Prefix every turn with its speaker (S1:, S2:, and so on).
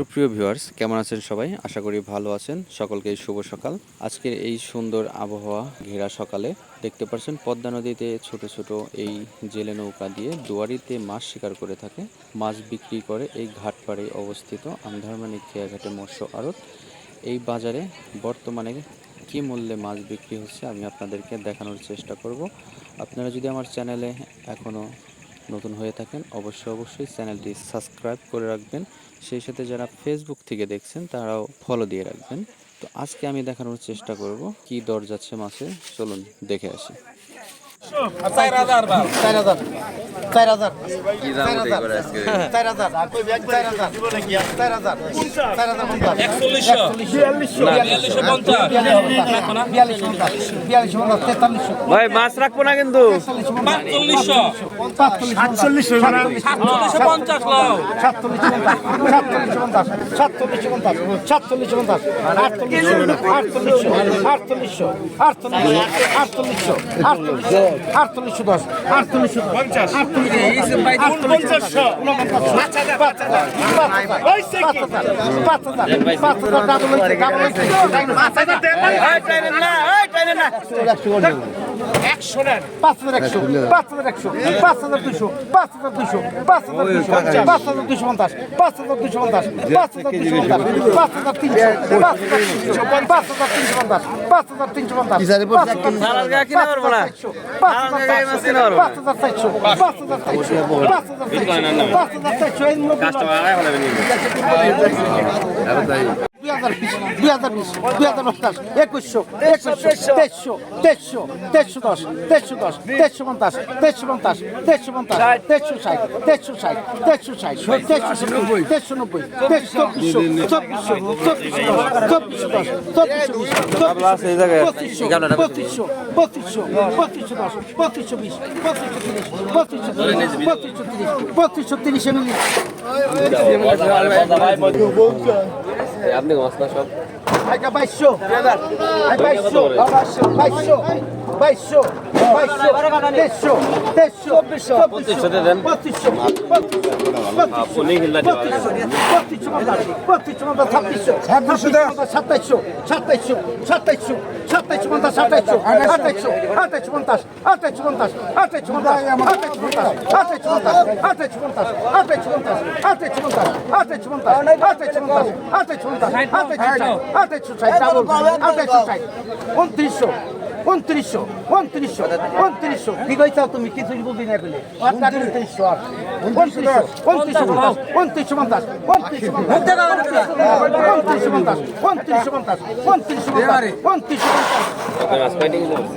S1: সুপ্রিয় ভিউয়ার্স, কেমন আছেন সবাই? আশা করি ভালো আছেন। সকলকে শুভ সকাল। আজকের এই সুন্দর আবহাওয়া ঘেরা সকালে দেখতে পাচ্ছেন পদ্মা নদীতে ছোট ছোট এই জেলে নৌকা দিয়ে দুয়ারিতে মাছ শিকার করে থাকে। মাছ বিক্রি করে এই ঘাটপাড়ে অবস্থিত আন্ধারমানি খেয়াঘাটে মৎস্য আড়ত। এই বাজারে বর্তমানে কী মূল্যে মাছ বিক্রি হচ্ছে আমি আপনাদেরকে দেখানোর চেষ্টা করব। আপনারা যদি আমার চ্যানেলে এখনও নতুন হয়ে থাকেন, অবশ্যই অবশ্যই চ্যানেলটি সাবস্ক্রাইব করে রাখবেন। সেই সাথে যারা ফেসবুক থেকে দেখছেন, তারাও ফলো দিয়ে রাখবেন। তো আজকে আমি দেখানোর চেষ্টা করব, কি দর যাচ্ছে মাছে চলুন, দেখে আসি।
S2: চার হাজার চার হাজার। চার হাজার। চার হাজার। চার হাজার। চার হাজার। চার হাজার।
S3: একচল্লিশশো। পঞ্চাশ
S2: বিয়াল্লিশশো পঞ্চাশ। বিয়াল্লিশশো। পঞ্চাশ। তেতাল্লিশশো।
S1: ভাই মাছ রাখব না কিন্তু।
S3: পাঁচচল্লিশশো
S2: সাতচল্লিশশো।
S3: সাতচল্লিশশো পঞ্চাশ। লাও
S2: সাতচল্লিশশো পঞ্চাশ সাতচল্লিশশো পঞ্চাশ। সাতচল্লিশশো পঞ্চাশ। আটচল্লিশশো আটচল্লিশশো। আটচল্লিশশো। আটচল্লিশশো। আটচল্লিশশো। আটচল্লিশশো। আটচল্লিশশো। দশ আটচল্লিশশো পঞ্চাশ আটচল্লিশশো একশো নেন পাঁচ হাজার একশো পাঁচ হাজার একশো পাঁচ হাজার দুশো পাঁচ হাজার দুশো পাঁচ হাজার দুশো পাঁচ হাজার দুশো পঞ্চাশ পাঁচ হাজার দুশো পঞ্চাশ পাঁচ হাজার দুশো পঞ্চাশ পাঁচ হাজার তিনশো পাঁচ হাজার তিনশো পাঁচ হাজার তিনশো পঞ্চাশ পাঁচ হাজার তিনশো পঞ্চাশ পাঁচ হাজার চারশো পাঁচ হাজার চারশো পাঁচ হাজার চারশো পাঁচ হাজার চারশো পাঁচ হাজার চারশো হাজার বিশ দুই হাজার বিশ দুই হাজার পঞ্চাশ একুশশো একুশশো তেইশশো তেইশশো তেইশশো দশ তেইশশো দশ তেইশশো পঞ্চাশ তেইশশো পঞ্চাশ তেইশশো পঞ্চাশ তেইশশো ষাট তেইশশো ষাট তেইশশো ষাট তেইশশো নব্বই তেইশশো নব্বই তেইশশো চব্বিশশো চব্বিশশো চব্বিশশো দশ চব্বিশশো বিশ চব্বিশশো পঁচিশশো পঁচিশশো পঁচিশশো দশ পঁচিশশো বিশ পঁচিশশো তিরিশ পঁচিশশো তিরিশ পঁচিশশো তিরিশ পঁচিশশো তিরিশে মিলি
S1: আপনি মাছ না সব?
S2: বাইশো বাইশো বাইশো বাইশশো বাইশশো তেইশশো তেইশশো চব্বিশশো পঁচিশশো পঁচিশশো পঁচিশশো পঁচিশশো ছাব্বিশশো সাতাইশশো সাতাইশশো সাতাইশশো সাতাইশশো পঞ্চাশ সাতাইশশো আঠাইশশো আঠাইশশো পঞ্চাশ আঠাইশশো পঞ্চাশ আঠাইশশো পঞ্চাশ আঠাইশশো পঞ্চাশ আঠাইশশো পঞ্চাশ আঠাইশশো পঞ্চাশ আঠাইশশো পঞ্চাশ আঠাইশশো পঞ্চাশ আঠাইশশো পঞ্চাশ আঠাইশশো পঞ্চাশ আঠাইশশো পঞ্চাশ আঠাইশশো আঠাইশশো ষাট আঠাইশশো ষাট উনত্রিশশো উনত্রিশশো উনত্রিশশো উনত্রিশশো কি কইছাও তুমি কিছু বুঝি না বলে উনত্রিশশো উনত্রিশশো উনত্রিশশো পঞ্চাশ উনত্রিশশো পঞ্চাশ উনত্রিশশো পঞ্চাশ উনত্রিশশো পঞ্চাশ উনত্রিশশো পঞ্চাশ উনত্রিশশো পঞ্চাশ উনত্রিশশো পঞ্চাশ।